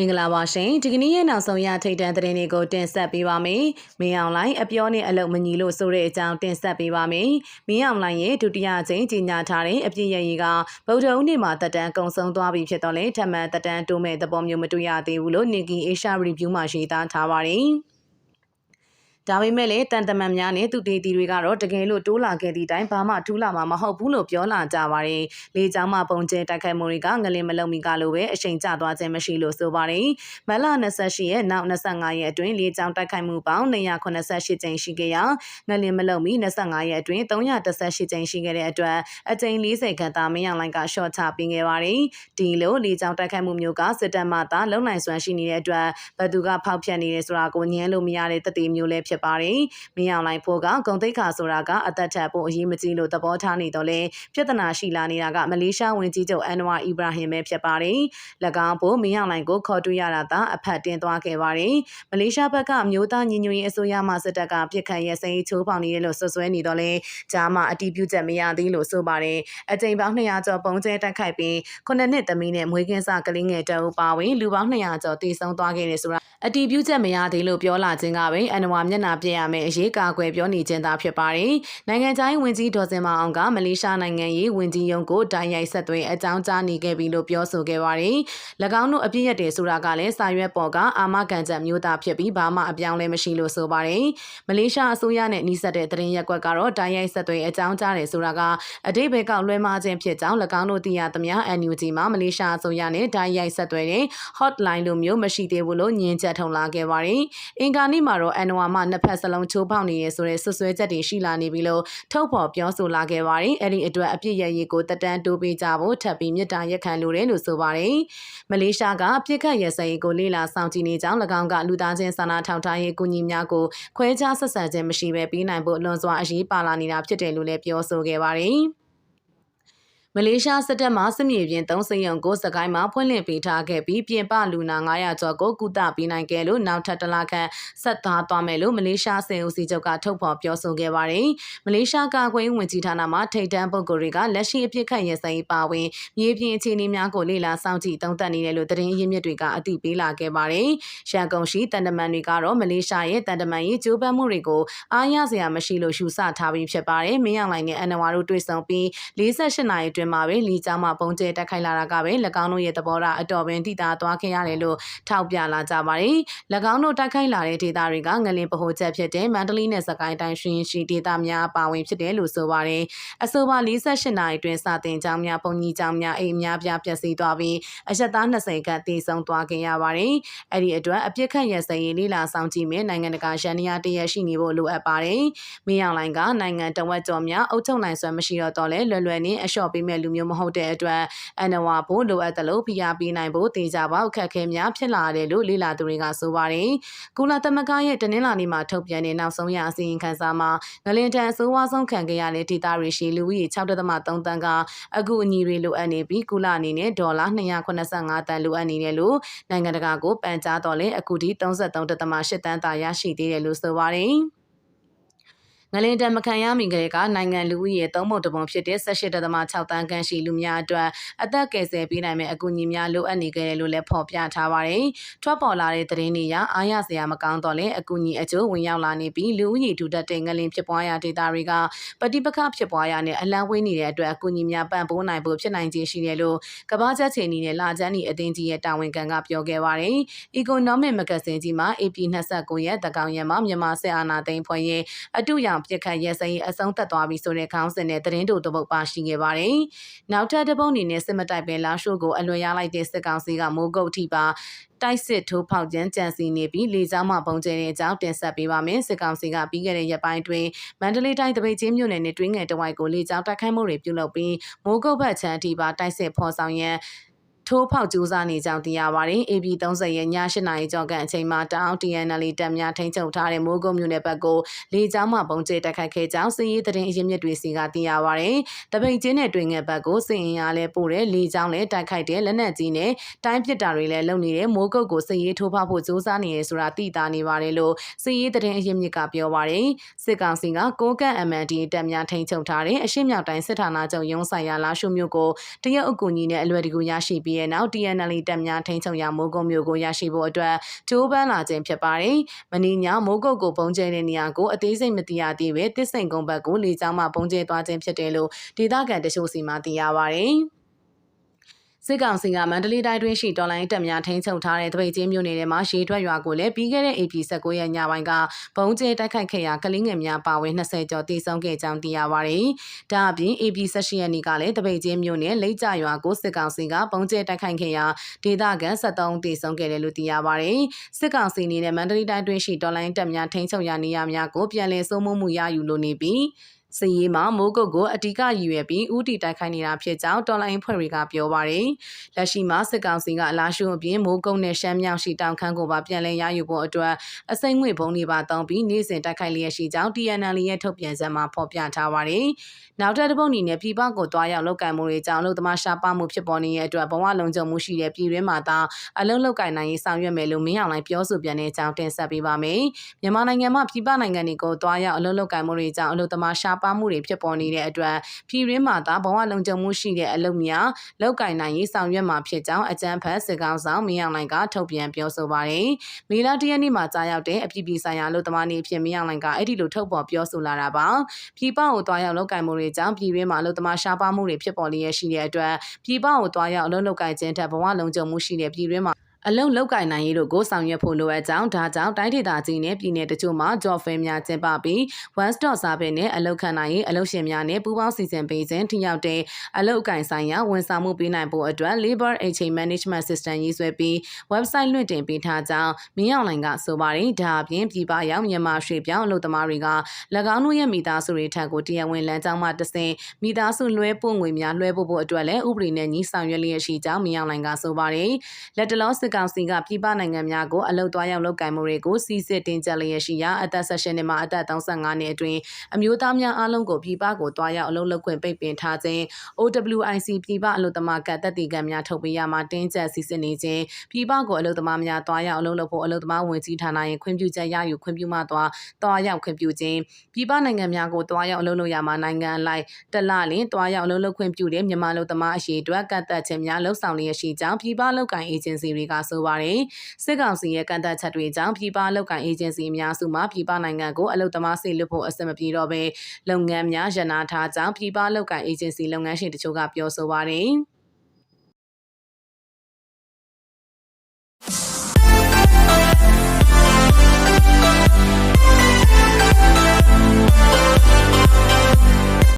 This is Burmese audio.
မင်္ဂလာပါရှင်ဒီကနေ့ရဲ့နောက်ဆုံးရထိတ်တန့်သတင်းတွေကိုတင်ဆက်ပေးပါမယ်။မင်းအောင်လိုင်းအပြောနဲ့အလုပ်မညီလို့ဆိုတဲ့အကြောင်းတင်ဆက်ပေးပါမယ်။မင်းအောင်လိုင်းရဲ့ဒုတိယအကြိမ်ကြီးညာထားတဲ့အပြည့်ရည်ကဗုဒ္ဓဦးနေ့မှာတက်တန်းကုံဆုံးသွားပြီဖြစ်တော့လေထပ်မံတက်တန်းတိုးမဲ့သဘောမျိုးမတွေ့ရသေးဘူးလို့ Nikki Asia Review မှာရေးသားထားပါတယ်။ ဒါပေမဲ့လည်းတန်တမန်များနဲ့သူတေတီတွေကတော့တကယ်လို့တိုးလာခဲ့သည့်တိုင်ဘာမှထူးလာမှာမဟုတ်ဘူးလို့ပြောလာကြပါတယ်။လေကြောင်းမှပုံကျဲတိုက်ခိုက်မှုတွေကငလင်မလုံမီကလိုပဲအချိန်ကျသွားခြင်းမရှိလို့ဆိုပါတယ်။မလ28ရက်နောက်25ရက်အတွင်းလေကြောင်းတိုက်ခိုက်မှုပေါင်း288ကြိမ်ရှိခဲ့ရာငလင်မလုံမီ25ရက်အတွင်း318ကြိမ်ရှိခဲ့တဲ့အတွက်အကြိမ်40ခန့်သာမင်းအောင်လိုင်းကရှော့ချပေးခဲ့ပါတယ်။ဒီလိုလေကြောင်းတိုက်ခိုက်မှုမျိုးကစစ်တပ်မှသာလုံနိုင်စွမ်းရှိနေတဲ့အတွက်ဘသူကဖောက်ဖျက်နေတယ်ဆိုတာကိုညှင်းလို့မရတဲ့တတိမျိုးလည်းဖြစ်ပါတယ်။မင်းအောင်လိုင်းဖို့ကဂုံတိတ်ခါဆိုတာကအသက်ထက်ဖို့အရေးမကြီးလို့သဘောထားနေတော့လဲပြဿနာရှိလာနေတာကမလေးရှားဝန်ကြီးချုပ်အန်နဝါအီဘရာဟင်ပဲဖြစ်ပါတယ်။၎င်းဖို့မင်းအောင်လိုင်းကိုခေါ်တွေ့ရတာသာအဖက်တင်သွားခဲ့ပါတယ်။မလေးရှားဘက်ကအမျိုးသားညီညွတ်ရေးအစိုးရမှစစ်တပ်ကပြစ်ခတ်ရဲစိမ်းချိုးဖောက်နေတယ်လို့ဆွဆွဲနေတော့လဲကြားမှာအတီးပြုချက်မရသေးလို့ဆိုပါတယ်။အကြိမ်ပေါင်း200ကျော်ပုံကျဲတက်ခိုက်ပြီးခုနှစ်နှစ်သမီးနဲ့မွေးကင်းစကလေးငယ်တအုပ်ပါဝင်လူပေါင်း200ကျော်တည်ဆုံသွားခဲ့တယ်ဆိုတာအတီးပြုချက်မရသေးလို့ပြောလာခြင်းကပဲအန်နဝါမျက်နှာပြရမယ်အရေးကာကွယ်ပြောနေခြင်းသာဖြစ်ပါတယ်။နိုင်ငံခြားရေးဝန်ကြီးဒေါ်စင်မအောင်ကမလေးရှားနိုင်ငံရေးဝန်ကြီးရုံးကိုတိုင်ရိုက်ဆက်သွင်းအကြောင်းကြားနေခဲ့ပြီလို့ပြောဆိုခဲ့ပါတယ်။၎င်းတို့အပြည့်ရတဲ့ဆိုတာကလည်းစာရွက်ပေါ်ကအာမခံချက်မျိုးသားဖြစ်ပြီးဘာမှအပြောင်းလဲမရှိလို့ဆိုပါတယ်။မလေးရှားအစိုးရနဲ့နှိစက်တဲ့သတင်းရက်ကွက်ကတော့တိုင်ရိုက်ဆက်သွင်းအကြောင်းကြားတယ်ဆိုတာကအတိတ်ဘက်ကလွှဲမှားခြင်းဖြစ်ကြောင်း၎င်းတို့သိရသမျှ NUG မှာမလေးရှားအစိုးရနဲ့တိုင်ရိုက်ဆက်သွင်းတဲ့ hotline လိုမျိုးမရှိသေးဘူးလို့ညင်ချက်ထုံလာခဲ့ပါတယ်။အင်ကာနေ့မှာတော့ NWA မှာနှစ်ဖက်စလုံးချိုးဖောက်နေရဆိုတဲ့ဆွဆွဲချက်တွေရှိလာနေပြီလို့ထုတ်ဖော်ပြောဆိုလာခဲ့ပါတယ်။အဲ့ဒီအတွက်အပြစ်ရရေးကိုတက်တန်းတိုးပေးကြဖို့ထပ်ပြီးမြစ်တာရက်ခံလိုတယ်လို့ဆိုပါတယ်။မလေးရှားကပြစ်ခတ်ရစရေးကိုလေလာဆောင်ကြည့်နေကြောင်း၎င်းကလူသားချင်းစာနာထောက်ထားရေးကူညီများကိုခွဲခြားဆက်ဆံခြင်းမရှိဘဲပြီးနိုင်ဖို့လွန်စွာအရေးပါလာနေတာဖြစ်တယ်လို့လည်းပြောဆိုခဲ့ပါတယ်။ မလေးရှားစစ်တပ်မှစစ်မြေပြင်သုံးစရုံကိုစကိုင်းမှာဖွင့်လှစ်ပေးထားခဲ့ပြီးပြင်ပလူနာ900ကျော်ကိုကုသပေးနိုင်ခဲ့လို့နောက်ထပ်တစ်လခန့်ဆက်သားသွားမယ်လို့မလေးရှားစစ်ဦးစီးချုပ်ကထုတ်ဖော်ပြောဆိုခဲ့ပါတယ်။မလေးရှားကာကွယ်ရေးဝန်ကြီးဌာနမှထိပ်တန်းပုဂ္ဂိုလ်တွေကလက်ရှိအပြစ်ခတ်ရဆိုင်ပါဝင်မြေပြင်အခြေအနေများကိုလေ့လာစောင့်ကြည့်သုံးသပ်နေတယ်လို့သတင်းရင်းမြစ်တွေကအသိပေးလာခဲ့ပါတယ်။ရန်ကုန်ရှိတန်တမန်တွေကတော့မလေးရှားရဲ့တန်တမန်ရေးကြိုးပမ်းမှုတွေကိုအားရစရာမရှိလို့ရှုဆထားပြီးဖြစ်ပါတယ်။မင်းအောင်လှိုင်နဲ့အန်နဝါတို့တွေ့ဆုံပြီး48နာရီအတွင်းမှာပဲလီကျောင်းမှာပုံကျဲတက်ခိုက်လာတာကပဲ၎င်းတို့ရဲ့သဘောထားအတော်ပင်တိတာသွားခဲ့ရတယ်လို့ထောက်ပြလာကြပါတယ်။၎င်းတို့တိုက်ခိုက်လာတဲ့ဒေသတွေကငလင်ပဟိုချက်ဖြစ်တဲ့မန္တလေးနဲ့စကိုင်းတိုင်းရှင်ရှိဒေသများပါဝင်ဖြစ်တယ်လို့ဆိုပါတယ်။အဆိုပါ48နာရီအတွင်းစတင်ကျောင်းများပုံကြီးကျောင်းများအိမ်များပြပျက်စီးသွားပြီးအရက်သား20ခန့်တည်ဆုံသွားခဲ့ရပါတယ်။အဲ့ဒီအတွက်အပြစ်ခတ်ရစရေးလေးလာဆောင်ကြည့်မယ်နိုင်ငံတကာရန်ရာတရရှိနေဖို့လိုအပ်ပါတယ်။မင်းအောင်လိုင်ကနိုင်ငံတဝက်ကျော်များအုပ်ချုပ်နိုင်စွမ်းမရှိတော့တော့လဲလွယ်လွယ်နဲ့အလျှော့ပေးမဲ့လူမျိုးမဟုတ်တဲ့အတွက်အန်နဝါဖို့လိုအပ်တယ်လို့ဖိအားပေးနိုင်ဖို့တေချာပေါအခက်အခဲများဖြစ်လာတယ်လို့လေ့လာသူတွေကဆိုပါတယ်။ကုလသမဂ္ဂရဲ့တနင်္လာနေ့မှာထုတ်ပြန်တဲ့နောက်ဆုံးရအစီရင်ခံစာမှာငလင်တန်အဆိုးဝါးဆုံးခံခဲ့ရတဲ့ဒေသတွေရှိလူဦးရေ6.3တန်းကအကူအညီတွေလိုအပ်နေပြီးကုလအနေနဲ့ဒေါ်လာ285တန်းလိုအပ်နေတယ်လို့နိုင်ငံတကာကိုပန်ကြားတော်လဲအခုထိ33.8တန်းသာရရှိသေးတယ်လို့ဆိုပါတယ်။ ငလင်တံမခံရမီကလေးကနိုင်ငံလူဦးရေသုံးပုံတပုံဖြစ်တဲ့18.6တန်းခန့်ရှိလူများအတွက်အသက်ကယ်ဆယ်ပေးနိုင်မယ့်အကူအညီများလိုအပ်နေကြတယ်လို့လည်းဖော်ပြထားပါတယ်။ထွက်ပေါ်လာတဲ့သတင်းတွေအရအားရစရာမကောင်းတော့လဲအကူအညီအကျိုးဝင်ရောက်လာနေပြီးလူဦးရေထူထပ်တဲ့ငလင်ဖြစ်ပွားရာဒေသတွေကပဋိပက္ခဖြစ်ပွားရာနဲ့အလံဝေးနေတဲ့အတွက်အကူအညီများပံ့ပိုးနိုင်ဖို့ဖြစ်နိုင်ခြေရှိတယ်လို့ကမ္ဘာချက်ချီနီနဲ့လာချမ်းနီအသင်းကြီးရဲ့တာဝန်ခံကပြောခဲ့ပါတယ်။ Economic Magazine ကြီးမှာ AP 29ရက်တကောင်ရက်မှာမြန်မာစစ်အာဏာသိမ်းဖွဲ့ရဲ့အတူရောင်ပြစ်ခတ်ရဲစရင်အဆုံးသက်သွားပြီဆိုတဲ့ခေါင်းစဉ်နဲ့သတင်းတို့တပုတ်ပါရှိခဲ့ပါတယ်။နောက်ထပ်တစ်ပုတ်အနေနဲ့စစ်မတိုက်ပဲလာရှိုးကိုအလွန်ရလိုက်တဲ့စစ်ကောင်စီကမိုးကုတ်ထိပါတိုက်စစ်ထိုးဖောက်ကြမ်းကြံစီနေပြီးလေကြောင်းမှပုံကျဲတဲ့အကြောင်းတင်ဆက်ပေးပါမယ်စစ်ကောင်စီကပြီးခဲ့တဲ့ရက်ပိုင်းတွင်မန္တလေးတိုင်းတပိတ်ချင်းမြို့နယ်နဲ့တွင်းငယ်တဝိုက်ကိုလေကြောင်းတိုက်ခိုက်မှုတွေပြုလုပ်ပြီးမိုးကုတ်ဘက်ခြမ်းအထိပါတိုက်စစ်ဖော်ဆောင်ရန် ထိုးဖောက်ကြိုးစားနေကြောင်းသိရပါတယ်။ AB30 ရဲ့ည8နာရီကျော်ကအချိန်မှာတအောင်း TNL တပ်များထိန်းချုပ်ထားတဲ့မိုးကုတ်မြို့နယ်ဘက်ကိုလေကြောင်းမှပုံကျဲတိုက်ခိုက်ခဲ့ကြောင်းစစ်ရေးသတင်းအရင်းမြစ်တွေစီကသိရပါတယ်။တပိတ်ချင်းနဲ့တွင်ငယ်ဘက်ကိုစစ်အင်အားလဲပို့တဲ့လေကြောင်းလဲတိုက်ခိုက်တဲ့လက်နက်ကြီးနဲ့တိုင်းပစ်တာတွေလည်းလုပ်နေတဲ့မိုးကုတ်ကိုစစ်ရေးထိုးဖောက်ဖို့ကြိုးစားနေရဆိုတာသိတာနေပါတယ်လို့စစ်ရေးသတင်းအရင်းမြစ်ကပြောပါတယ်။စစ်ကောင်စီကကိုကန့် MND တပ်များထိန်းချုပ်ထားတဲ့အရှိမြောက်တိုင်းစစ်ဌာနချုပ်ရုံးဆိုင်ရာလာရှုမြို့ကိုတရုတ်အကူအညီနဲ့အလွယ်တကူရရှိပြီးရဲ့နောက် TNL တပ်များထိန်းချုပ်ရာမိုးကုတ်မြို့ကိုရရှိဖို့အတွက်ကြိုးပမ်းလာခြင်းဖြစ်ပါတယ်။မင်းညမိုးကုတ်ကိုပုံကျဲတဲ့နေရာကိုအသေးစိတ်မသိရသေးပဲတစ်စိန်ကုန်းဘက်ကိုလေကြောင်းမှပုံကျဲသွားခြင်းဖြစ်တယ်လို့ဒေသခံတချို့စီမှသိရပါတယ်။ စစ်ကောင်စီကမန္တလေးတိုင်းတွင်းရှိတော်လိုင်းတပ်များထိန်းချုပ်ထားတဲ့တပိတ်ချင်းမြို့နယ်ထဲမှာရေထွက်ရွာကိုလည်းပြီးခဲ့တဲ့ AP 19ရက်ညပိုင်းကဘုံကျဲတိုက်ခိုက်ခဲ့ရာကလင်းငယ်များပါဝင်20ကျော်တိစုံခဲ့ကြောင်းသိရပါတယ်။ဒါအပြင် AP 18ရက်နေ့ကလည်းတပိတ်ချင်းမြို့နယ်လိတ်ကြရွာကိုစစ်ကောင်စီကဘုံကျဲတိုက်ခိုက်ခဲ့ရာဒေသခံ73တိစုံခဲ့တယ်လို့သိရပါတယ်။စစ်ကောင်စီအနေနဲ့မန္တလေးတိုင်းတွင်းရှိတော်လိုင်းတပ်များထိန်းချုပ်ရာနေရာများကိုပြန်လည်စိုးမိုးမှုရယူလိုနေပြီး စည်ရေးမှာမိုးကုတ်ကိုအတိကရည်ရွယ်ပြီးဥတီတိုက်ခိုက်နေတာဖြစ်ကြောင်းတော်လိုင်းဖွဲ့တွေကပြောပါရယ်လက်ရှိမှာစစ်ကောင်စီကအလားရှုံအပြင်မိုးကုတ်နဲ့ရှမ်းမြောင်ရှိတောင်ခမ်းကိုပါပြန်လည်ရယူဖို့အတွက်အစိမ့်ငွေဘုံတွေပါတောင်းပြီးနေ့စဉ်တိုက်ခိုက်လျက်ရှိကြောင်း TNL ရဲ့ထုတ်ပြန်ချက်မှာဖော်ပြထားပါရယ်နောက်ထပ်တစ်ပုတ်အနေနဲ့ပြည်ပကိုတွားရောက်လောက်ကန်မှုတွေကြောင့်လို့သမားရှားပါမှုဖြစ်ပေါ်နေတဲ့အတွက်ဘဝလုံခြုံမှုရှိတဲ့ပြည်တွင်းမှာသာအလုံးလောက်ကင်နိုင်ရေးဆောင်ရွက်မယ်လို့မင်းအောင်လိုင်းပြောဆိုပြန်တဲ့အကြောင်းတင်ဆက်ပေးပါမယ်မြန်မာနိုင်ငံမှာပြည်ပနိုင်ငံတွေကိုတွားရောက်အလုံးလောက်ကင်မှုတွေကြောင့်အလို့သမားရှားပါမှုတွေဖြစ်ပေါ်နေတဲ့အတွက်ပြည်ရင်းမှာသာဘဝလုံခြုံမှုရှိတဲ့အလုပ်များလောက်ကင်နိုင်ရေးဆောင်ရွက်မှာဖြစ်ကြောင်းအကြံဖတ်စစ်ကောင်ဆောင်မင်းအောင်လိုင်ကထုတ်ပြန်ပြောဆိုပါတယ်။မေလ၁ရက်နေ့မှာကြာရောက်တဲ့အပြည်ပြည်ဆိုင်ရာအလုပ်သမားနေ့ဖြစ်မင်းအောင်လိုင်ကအဲ့ဒီလိုထုတ်ပေါ်ပြောဆိုလာတာပါ။ပြည်ပကိုတွားရောက်လောက်ကင်မှုတွေကြောင့်ပြည်ရင်းမှာအလုပ်သမားရှားပါမှုတွေဖြစ်ပေါ်လျက်ရှိတဲ့အတွက်ပြည်ပကိုတွားရောက်အလုပ်လုပ်ကင်ခြင်းထက်ဘဝလုံခြုံမှုရှိတဲ့ပြည်ရင်းမှာ အလုံလောက်ကင်နိုင်ရေးတို့ကိုဆောင်ရွက်ဖို့လိုအပ်ကြောင်းဒါကြောင့်တိုင်းဒေသကြီးနဲ့ပြည်내တချို့မှာ job fair များကျင်းပပြီး one stop service နဲ့အလုပ်ခံနိုင်ရေးအလုပ်ရှင်များနဲ့ပူးပေါင်းစီစဉ်ပေးခြင်းထိရောက်တဲ့အလုပ်အကင်ဆိုင်ရာဝန်ဆောင်မှုပေးနိုင်ဖို့အတွက် labor exchange management system ရေးဆွဲပြီး website လွှင့်တင်ပေးထားကြောင်းမင်းအောင်လိုင်ကဆိုပါတယ်ဒါအပြင်ပြည်ပရောက်မြန်မာရွှေပြောင်းအလုပ်သမားတွေက၎င်းတို့ရဲ့မိသားစုတွေထံကိုတရားဝင်လမ်းကြောင်းမှတဆင့်မိသားစုလွှဲပို့ငွေများလွှဲပို့ဖို့အတွက်လည်းဥပဒေနဲ့ညီဆောင်ရွက်လျက်ရှိကြောင်းမင်းအောင်လိုင်ကဆိုပါတယ်လက်တလောစစ်စစ်ကောင်စီကပြည်ပနိုင်ငံများကိုအလုတ်သွားရောက်လုပ်ကိုင်မှုတွေကိုစီစစ်တင်ကြလျက်ရှိရာအသက်16နှစ်မှအသက်35နှစ်အတွင်းအမျိုးသားများအားလုံးကိုပြည်ပကိုသွားရောက်အလုပ်လုပ်ခွင့်ပိတ်ပင်ထားခြင်း OWIC ပြည်ပအလုပ်သမားကတက်တီကံများထုတ်ပေးရမှာတင်းကျပ်စီစစ်နေခြင်းပြည်ပကိုအလုပ်သမားများသွားရောက်အလုပ်လုပ်ဖို့အလုပ်သမားဝင်ကြီးဌာနရဲ့ခွင့်ပြုချက်ရယူခွင့်ပြုမှသွားသွားရောက်ခွင့်ပြုခြင်းပြည်ပနိုင်ငံများကိုသွားရောက်အလုပ်လုပ်ရမှာနိုင်ငံလိုက်တလလင်သွားရောက်အလုပ်လုပ်ခွင့်ပြုတဲ့မြန်မာအလုပ်သမားအရှိအတွက်ကတ်သက်ခြင်းများလှုပ်ဆောင်လျက်ရှိကြောင်းပြည်ပလုပ်ကိုင်အေဂျင်စီတွေကဆိုပါတယ်။စစ်ကောင်စီရဲ့ကန့်သက်ချက်တွေကြောင့်ပြည်ပလောက်ကိုင်အေဂျင်စီအများစုမှပြည်ပနိုင်ငံကိုအလုပ်သမားစေလွှတ်ဖို့အဆင်မပြေတော့ဘဲလုပ်ငန်းများရနာထားကြောင်းပြည်ပလောက်ကိုင်အေဂျင်စီလုပ်ငန်းရှင်တချို့ကပြောဆိုပါတယ်။